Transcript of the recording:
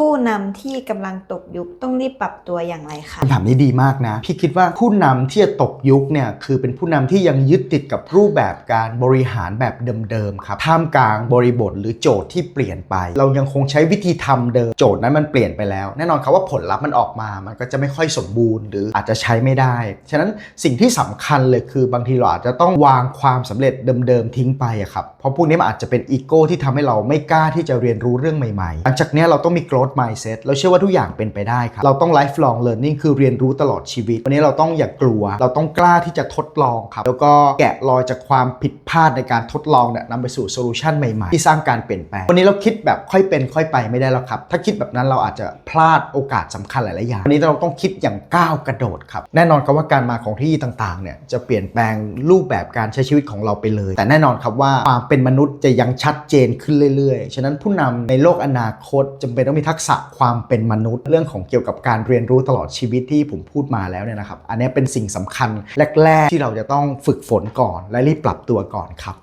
ผู้นำที่กำลังตกยุคต้องรีบปรับตัวอย่างไรคะคำถามนี้ดีมากนะ พี่คิดว่าผู้นำที่จะตกยุคเนี่ยคือเป็นผู้นำที่ยังยึดติดกับรูปแบบการบริหารแบบเดิมๆครับท่ามกลางบริบทหรือโจทย์ที่เปลี่ยนไป เรายังคงใช้วิธีทำเดิมโจทย์นั้นมันเปลี่ยนไปแล้ว แน่นอนครับว่าผลลัพธ์มันออกมา มันก็จะไม่ค่อยสมบูรณ์ หรืออาจจะใช้ไม่ได้ ฉะนั้นสิ่งที่สำคัญเลยคือบางทีเราอาจจะต้องวางความสำเร็จเดิมๆทิ้งไปครับเพราะพวกนี้มันอาจจะเป็นอีโก้ที่ทำให้เราไม่กล้าที่จะเรียนรู้เรื่องใหม่ๆหลังจากนี้เราต้องมี growth mindset เราเชื่อว่าทุกอย่างเป็นไปได้ครับ เราต้อง lifelong learning คือเรียนรู้ตลอดชีวิต วันนี้เราต้องอย่ากกลัว เราต้องกล้าที่จะทดลองครับ แล้วก็แกะรอยจากความผิดพลาดในการทดลองเนี่ยนำไปสู่โซลูชันใหม่ๆ ที่สร้างการเปลี่ยนแปลง วันนี้เราคิดแบบค่อยเป็นค่อยไปไม่ได้แล้วครับ ถ้าคิดแบบนั้นเราอาจจะพลาดโอกาสสำคัญหลายๆอย่าง วันนี้เราต้องคิดอย่างก้าวกระโดดครับ แน่นอนครับว่าการมาของที่ต่างๆ เนี่ยจะเปลี่ยนแปลงรูปแบบการใช้ชีวิตของเราไปเลย แต่แน่นอนครับว่าความเป็นมนุษย์จะยังชัดเจนขึ้นเรื่อยๆ ฉะนั้นผู้นำในโลกอนาคตจำเป็นต้องมีทักษะความเป็นมนุษย์เรื่องของเกี่ยวกับการเรียนรู้ตลอดชีวิตที่ผมพูดมาแล้วเนี่ยนะครับ อันนี้เป็นสิ่งสำคัญแรก ๆ ที่เราจะต้องฝึกฝนก่อนและรีบปรับตัวก่อนครับ